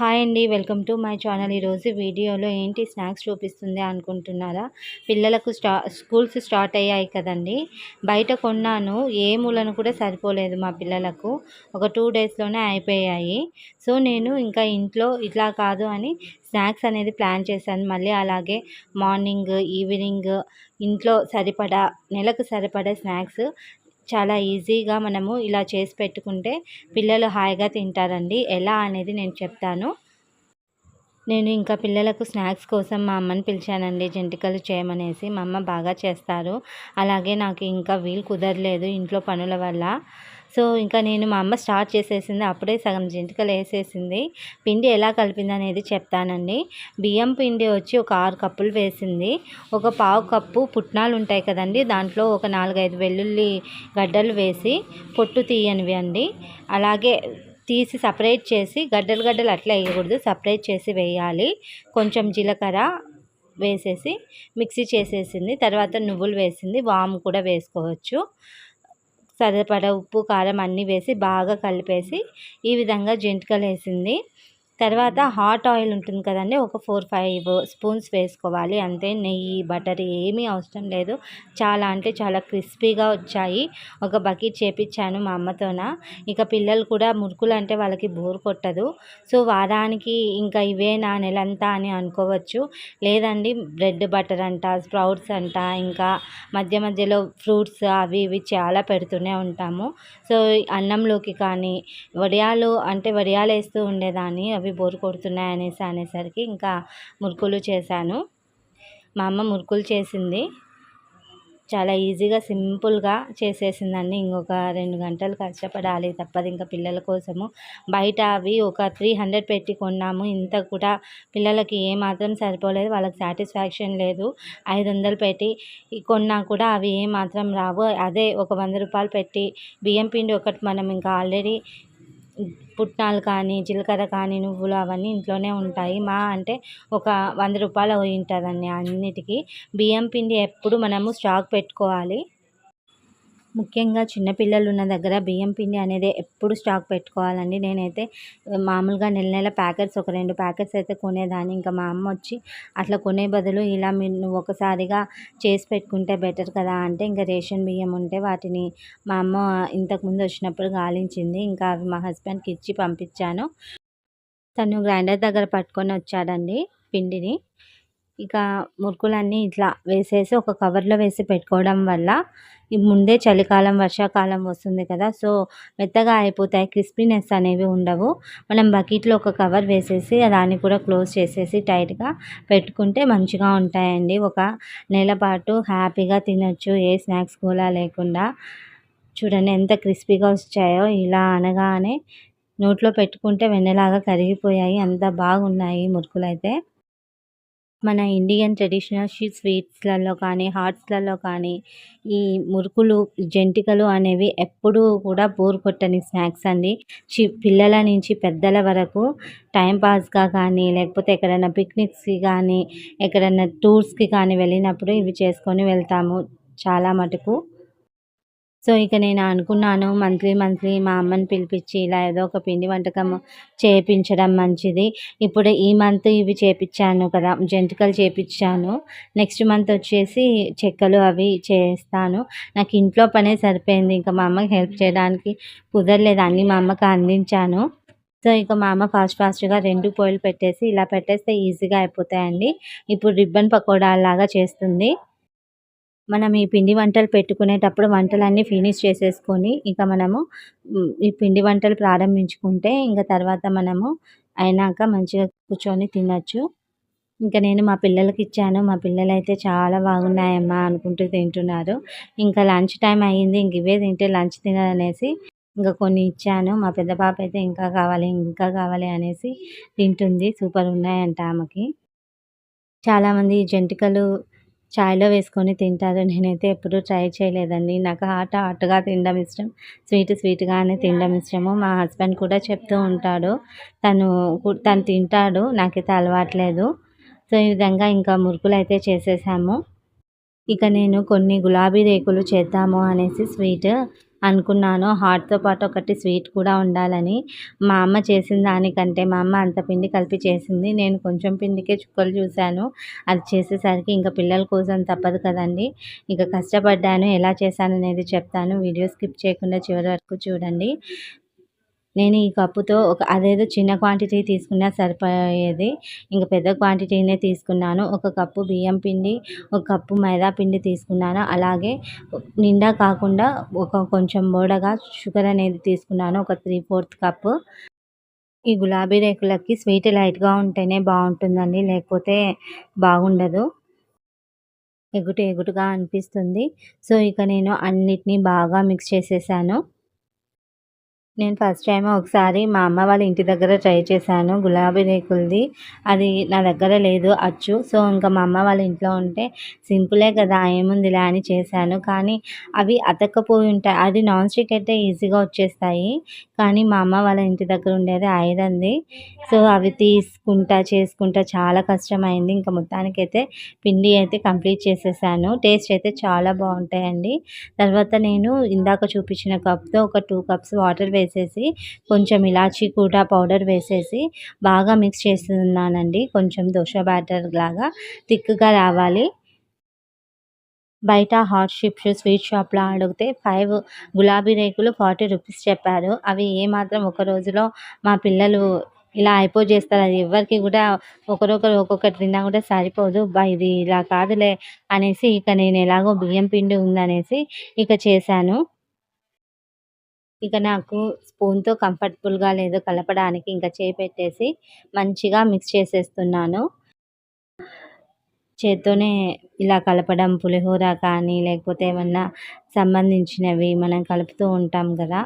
Hi అండి welcome to my channel. ఈరోజు వీడియోలో ఏంటి స్నాక్స్ చూపిస్తుంది అనుకుంటున్నారా? పిల్లలకు స్టా స్కూల్స్ స్టార్ట్ అయ్యాయి కదండి. బయట కొన్నాను ఏ మూలను కూడా సరిపోలేదు మా పిల్లలకు. ఒక టూ డేస్లోనే అయిపోయాయి. సో నేను ఇంకా ఇంట్లో ఇట్లా కాదు అని స్నాక్స్ అనేది ప్లాన్ చేశాను. మళ్ళీ అలాగే మార్నింగ్ ఈవినింగ్ ఇంట్లో సరిపడా నెలకు సరిపడా స్నాక్స్ చాలా ఈజీగా మనము ఇలా చేసి పెట్టుకుంటే పిల్లలు హాయిగా తింటారండి. ఎలా అనేది నేను చెప్తాను. నేను ఇంకా పిల్లలకు స్నాక్స్ కోసం మా అమ్మని పిలిచానండి. జంతికలు చేయమనేసి మా అమ్మ బాగా చేస్తారు. అలాగే నాకు ఇంకా వీలు కుదరలేదు ఇంట్లో పనుల వల్ల. సో ఇంకా నేను మా అమ్మ స్టార్ట్ చేసేసింది అప్పుడే సగం జంతికలు వేసేసింది. పిండి ఎలా కలిపింది అనేది చెప్తానండి. బియ్యం పిండి వచ్చి ఒక ఆరు కప్పులు వేసింది. ఒక పావు కప్పు పుట్నాలు ఉంటాయి కదండి దాంట్లో ఒక నాలుగైదు వెల్లుల్లి గడ్డలు వేసి పొట్టు తీయనివి అండి. అలాగే తీసి సపరేట్ చేసి గడ్డలు గడ్డలు అట్లా వేయకూడదు సపరేట్ చేసి వేయాలి. కొంచెం జీలకర్ర వేసేసి మిక్సీ చేసేసింది. తర్వాత నువ్వులు వేసింది వాము కూడా వేసుకోవచ్చు. సరిపడ ఉప్పు కారం అన్నీ వేసి బాగా కలిపేసి ఈ విధంగా జంతికలు వేసింది. తర్వాత హాట్ ఆయిల్ ఉంటుంది కదండి ఒక ఫోర్ ఫైవ్ స్పూన్స్ వేసుకోవాలి. అంతే నెయ్యి బటర్ ఏమీ అవసరం లేదు. చాలా అంటే చాలా క్రిస్పీగా వచ్చాయి. ఒక బకెట్ చేపించాను మా అమ్మతోన. ఇక పిల్లలు కూడా మురుకులు అంటే వాళ్ళకి బోర్ కొట్టదు. సో వారానికి ఇంకా ఇవే నా నెలంతా అని అనుకోవచ్చు. లేదండి బ్రెడ్ బటర్ అంట స్ప్రౌట్స్ అంట ఇంకా మధ్య మధ్యలో ఫ్రూట్స్ అవి ఇవి చాలా పెడుతూనే ఉంటాము. సో అన్నంలోకి కానీ వడియాలు అంటే వడియాలు వేస్తూ ఉండేదాన్ని అవి అవి బోరు కొడుతున్నాయి అనేసి అనేసరికి ఇంకా మురుకులు చేశాను. మా అమ్మ మురుకులు చేసింది. చాలా ఈజీగా సింపుల్గా చేసేసిందండి. ఇంకొక రెండు గంటలు కష్టపడాలి తప్పదు ఇంకా పిల్లల కోసము. బయట అవి ఒక త్రీ హండ్రెడ్ పెట్టి కొన్నాము. ఇంత కూడా పిల్లలకి ఏమాత్రం సరిపోలేదు. వాళ్ళకి సాటిస్ఫాక్షన్ లేదు. ఐదు వందలు పెట్టి కొన్నా కూడా అవి ఏమాత్రం రావు. అదే ఒక వంద రూపాయలు పెట్టి బియ్యం పిండి ఒకటి మనం ఇంకా ఆల్రెడీ పుట్నాలు కానీ జీలకర్ర కానీ నువ్వులు అవన్నీ ఇంట్లోనే ఉంటాయి. మా అంటే ఒక వంద రూపాయలు ఉంటుందండి అన్నిటికీ. బియ్యం పిండి ఎప్పుడు మనము స్టాక్ పెట్టుకోవాలి. ముఖ్యంగా చిన్నపిల్లలు ఉన్న దగ్గర బియ్యం పిండి అనేది ఎప్పుడు స్టాక్ పెట్టుకోవాలండి. నేనైతే మామూలుగా నెల నెల ప్యాకెట్స్ ఒక రెండు ప్యాకెట్స్ అయితే కొనేదాన్ని. ఇంకా మా అమ్మ వచ్చి అట్లా కొనే బదులు ఇలా మీరు నువ్వు ఒకసారిగా చేసి పెట్టుకుంటే బెటర్ కదా అంటే ఇంకా రేషన్ బియ్యం ఉంటే వాటిని మా అమ్మ ఇంతకుముందు వచ్చినప్పుడు గాలించింది. ఇంకా అవి మా హస్బెండ్కి ఇచ్చి పంపించాను. తను గ్రైండర్ దగ్గర పట్టుకొని వచ్చాడండి పిండిని. ఇక మురుకులన్నీ ఇట్లా వేసేసి ఒక కవర్లో వేసి పెట్టుకోవడం వల్ల ముందే చలికాలం వర్షాకాలం వస్తుంది కదా. సో మెత్తగా అయిపోతాయి క్రిస్పీనెస్ అనేవి ఉండవు. మనం బకెట్లో ఒక కవర్ వేసేసి దాన్ని కూడా క్లోజ్ చేసేసి టైట్గా పెట్టుకుంటే మంచిగా ఉంటాయండి. ఒక నెల పాటు హ్యాపీగా తినచ్చు ఏ స్నాక్స్ కూడా లేకుండా. చూడండి ఎంత క్రిస్పీగా వచ్చాయో ఇలా అనగానే నోట్లో పెట్టుకుంటే వెన్నెలాగా కరిగిపోయాయి. అంత బాగున్నాయి మురుకులు అయితే మన ఇండియన్ ట్రెడిషనల్ స్వీట్స్లలో కానీ హాట్స్లలో కానీ ఈ మురుకులు జంతికలు అనేవి ఎప్పుడూ కూడా బోర్ కొట్టని స్నాక్స్ అండి. చి పిల్లల నుంచి పెద్దల వరకు టైంపాస్గా కానీ లేకపోతే ఎక్కడైనా పిక్నిక్స్కి కానీ ఎక్కడైనా టూర్స్కి కానీ వెళ్ళినప్పుడు ఇవి చేసుకొని వెళ్తాము చాలా మటుకు. సో ఇక నేను అనుకున్నాను మంత్లీ మంత్లీ మా అమ్మని పిలిపించి ఇలా ఏదో ఒక పిండి వంటకం చేయించడం మంచిది. ఇప్పుడు ఈ మంత్ ఇవి చేపించాను కదా జంతికలు చేపించాను నెక్స్ట్ మంత్ వచ్చేసి చెక్కలు అవి చేస్తాను. నాకు ఇంట్లో పనే సరిపోయింది. ఇంకా మా అమ్మకి హెల్ప్ చేయడానికి కుదరలేదు. అన్నీ మా అమ్మకి అందించాను. సో ఇక మా అమ్మ ఫాస్ట్ ఫాస్ట్గా రెండు పోయిలు పెట్టేసి ఇలా పెట్టేస్తే ఈజీగా అయిపోతాయండి. ఇప్పుడు రిబ్బన్ పకోడా లాగా చేస్తుంది. మనం ఈ పిండి వంటలు పెట్టుకునేటప్పుడు వంటలన్నీ ఫినిష్ చేసేసుకొని ఇంకా మనము ఈ పిండి వంటలు ప్రారంభించుకుంటే ఇంకా తర్వాత మనము అయినాక మంచిగా కూర్చొని తినచ్చు. ఇంకా నేను మా పిల్లలకి ఇచ్చాను. మా పిల్లలు అయితే చాలా బాగున్నాయమ్మా అనుకుంటూ తింటున్నారు. ఇంకా లంచ్ టైం అయ్యింది. ఇంక ఇవే తింటే లంచ్ తినాలనేసి ఇంకా కొన్ని ఇచ్చాను. మా పెద్ద పాప అయితే ఇంకా కావాలి ఇంకా కావాలి అనేసి తింటుంది. సూపర్ ఉన్నాయంట ఆమెకి. చాలామంది జంతికలు చాయ్లో వేసుకొని తింటారు. నేనైతే ఎప్పుడూ ట్రై చేయలేదండి. నాకు హాట్ హాట్గా తినడం ఇష్టం. స్వీట్ స్వీట్గానే తినడం ఇష్టము. మా హస్బెండ్ కూడా చెప్తూ ఉంటాడు. తను తను తింటాడు. నాకైతే అలవాట్లేదు. సో ఈ విధంగా ఇంకా మురుకులు అయితే చేసేసాము. ఇక నేను కొన్ని గులాబీ రేకులు చేద్దాము అనేసి స్వీట్ అనుకున్నాను. హాట్తో పాటు ఒకటి స్వీట్ కూడా ఉండాలని. మా అమ్మ చేసిన దానికంటే మా అమ్మ అంత పిండి కలిపి చేసింది. నేను కొంచెం పిండికే చుక్కలు చూశాను. అది చేసేసరికి ఇంకా పిల్లల కోసం తప్పదు కదండి. ఇంకా కష్టపడ్డాను. ఎలా చేశాను అనేది చెప్తాను. వీడియో స్కిప్ చేయకుండా చివరి వరకు చూడండి. నేను ఈ కప్పుతో ఒక అదేదో చిన్న క్వాంటిటీ తీసుకున్నా సరిపోయేది. ఇంకా పెద్ద క్వాంటిటీనే తీసుకున్నాను. ఒక కప్పు బియ్యం పిండి ఒక కప్పు మైదా పిండి తీసుకున్నాను. అలాగే నిండా కాకుండా ఒక కొంచెం బోడగా షుగర్ అనేది తీసుకున్నాను. ఒక త్రీ ఫోర్త్ కప్పు ఈ గులాబీ రేకులకి స్వీట్ లైట్గా ఉంటేనే బాగుంటుందండి. లేకపోతే బాగుండదు. ఎగుటు ఎగుటుగా అనిపిస్తుంది. సో ఇక నేను అన్నిటినీ బాగా మిక్స్ చేసేసాను. నేను ఫస్ట్ టైం ఒకసారి మా అమ్మ వాళ్ళ ఇంటి దగ్గర ట్రై చేశాను గులాబీ రేకులది. అది నా దగ్గర లేదు అచ్చు. సో ఇంకా మా అమ్మ వాళ్ళ ఇంట్లో ఉంటే సింపులే కదా ఏముందిలే అని చేశాను. కానీ అవి అతక్కపోయి ఉంటాయి. అది నాన్ స్టిక్ అయితే ఈజీగా వచ్చేస్తాయి. కానీ మా అమ్మ వాళ్ళ ఇంటి దగ్గర ఉండేది ఐరన్ది. సో అవి తీసుకుంటా చేసుకుంటా చాలా కష్టమైంది. ఇంకా మొత్తానికైతే పిండి అయితే కంప్లీట్ చేసేసాను. టేస్ట్ అయితే చాలా బాగుంటాయండి. తర్వాత నేను ఇందాక చూపించిన కప్తో ఒక టూ కప్స్ వాటర్ వేసేసి కొంచెం ఇలాచీ కూడా పౌడర్ వేసేసి బాగా మిక్స్ చేస్తున్నానండి. కొంచెం దోశ బ్యాటర్ లాగా థిక్గా రావాలి. బయట హాట్ షిప్స్ స్వీట్ షాప్లో అడిగితే ఫైవ్ గులాబీ రేకులు ఫార్టీ రూపీస్ చెప్పారు. అవి ఏమాత్రం ఒక రోజులో మా పిల్లలు ఇలా అయిపో చేస్తారు. అది ఎవరికి కూడా ఒకరొకరు ఒక్కొక్కటి తిన్నా కూడా సరిపోదు. బా ఇది ఇలా కాదులే అనేసి ఇక నేను ఎలాగో బియ్యం పిండి ఉందనేసి ఇక చేశాను. ఇక నాకు స్పూన్తో కంఫర్టబుల్గా లేదు కలపడానికి ఇంకా చేయి పెట్టేసి మంచిగా మిక్స్ చేసేస్తున్నాను. చేత్తోనే ఇలా కలపడం పులిహోర కానీ లేకపోతే ఏమన్నా సంబంధించినవి మనం కలుపుతూ ఉంటాం కదా.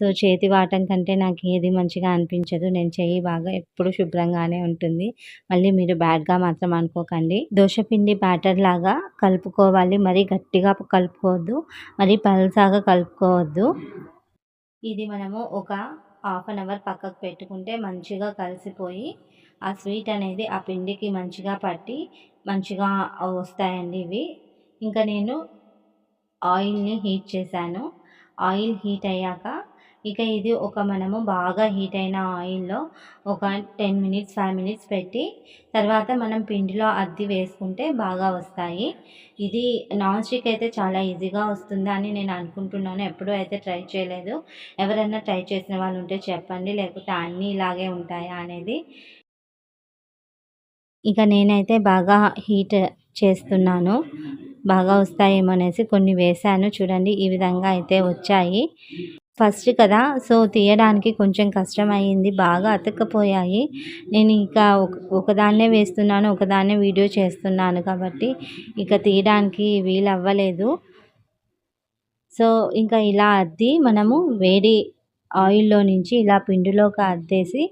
సో చేతి వాటం కంటే నాకు ఏది మంచిగా అనిపించదు. నేను చేయి బాగా ఎప్పుడు శుభ్రంగానే ఉంటుంది. మళ్ళీ మీరు బ్యాడ్గా మాత్రం అనుకోకండి. దోశపిండి బ్యాటర్ లాగా కలుపుకోవాలి. మరీ గట్టిగా కలుపుకోవద్దు. మరీ పల్సాగా కలుపుకోవద్దు. ఇది మనము ఒక హాఫ్ అన్ అవర్ పక్కకు పెట్టుకుంటే మంచిగా కలిసిపోయి ఆ స్వీట్ అనేది ఆ పిండికి మంచిగా పట్టి మంచిగా వస్తాయండి ఇవి. ఇంకా నేను ఆయిల్ని హీట్ చేశాను. ఆయిల్ హీట్ అయ్యాక ఇక ఇది ఒక మనము బాగా హీట్ అయిన ఆయిల్లో ఒక టెన్ మినిట్స్ ఫైవ్ మినిట్స్ పెట్టి తర్వాత మనం పిండిలో అద్ది వేసుకుంటే బాగా వస్తాయి. ఇది నాన్ స్టిక్ అయితే చాలా ఈజీగా వస్తుంది అని నేను అనుకుంటున్నాను. ఎప్పుడూ అయితే ట్రై చేయలేదు. ఎవరైనా ట్రై చేసిన వాళ్ళు ఉంటే చెప్పండి లేకపోతే అన్నీ ఇలాగే ఉంటాయా అనేది. ఇక నేనైతే బాగా హీట్ చేస్తున్నాను. బాగా వస్తాయేమో అనేసి కొన్ని వేసాను చూడండి ఈ విధంగా అయితే వచ్చాయి. ఫస్ట్ కదా సో తీయడానికి కొంచెం కష్టం బాగా అతుక్కపోయాయి. నేను ఇంకా ఒకదాన్నే వేస్తున్నాను ఒకదాన్నే వీడియో చేస్తున్నాను కాబట్టి ఇక తీయడానికి వీలు అవ్వలేదు సో ఇంకా ఇలా అద్ది మనము వేడి ఆయిల్లో నుంచి ఇలా పిండిలోకి అద్దేసి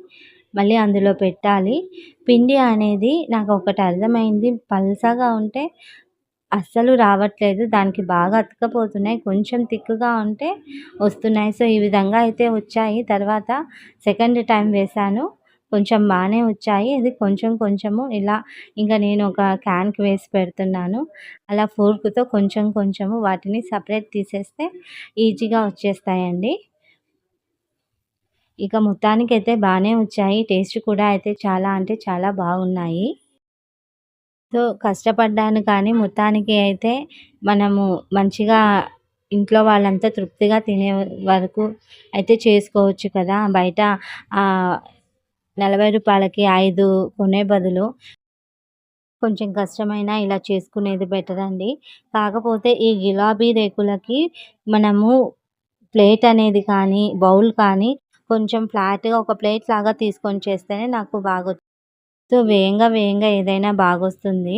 మళ్ళీ అందులో పెట్టాలి. పిండి అనేది నాకు ఒకటి అర్థమైంది పల్సగా ఉంటే అస్సలు రావట్లేదు. దానికి బాగా అతకపోతున్నాయి కొంచెం తిక్కుగా ఉంటే వస్తున్నాయి. సో ఈ విధంగా అయితే వచ్చాయి. తర్వాత సెకండ్ టైం వేసాను కొంచెం బాగానే వచ్చాయి. ఇది కొంచెం కొంచెము ఇలా ఇంకా నేను ఒక క్యాన్కి వేసి పెడుతున్నాను. అలా ఫోర్క్తో కొంచెం కొంచెము వాటిని సపరేట్ తీసేస్తే ఈజీగా వచ్చేస్తాయండి. ఇక మొత్తానికి అయితే బాగానే వచ్చాయి. టేస్ట్ కూడా అయితే చాలా అంటే చాలా బాగున్నాయి. సో కష్టపడ్డాను కానీ మొత్తానికి అయితే మనము మంచిగా ఇంట్లో వాళ్ళంతా తృప్తిగా తినే వరకు అయితే చేసుకోవచ్చు కదా. బయట నలభై రూపాయలకి ఐదు కొనే బదులు కొంచెం కష్టమైనా ఇలా చేసుకునేది బెటర్ అండి. కాకపోతే ఈ గులాబీ రేకులకి మనము ప్లేట్ అనేది కానీ బౌల్ కానీ కొంచెం ఫ్లాట్గా ఒక ప్లేట్ లాగా తీసుకొని చేస్తేనే నాకు బాగా సో వేగంగా వేగంగా ఏదైనా బాగొస్తుంది.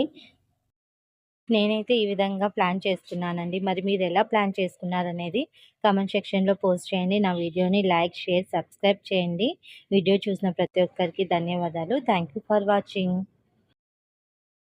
నేనైతే ఈ విధంగా ప్లాన్ చేస్తున్నానండి. మరి మీరు ఎలా ప్లాన్ చేసుకున్నారనేది కామెంట్ సెక్షన్లో పోస్ట్ చేయండి. నా వీడియోని లైక్ షేర్ సబ్స్క్రైబ్ చేయండి. వీడియో చూసిన ప్రతి ఒక్కరికి ధన్యవాదాలు. Thank for watching.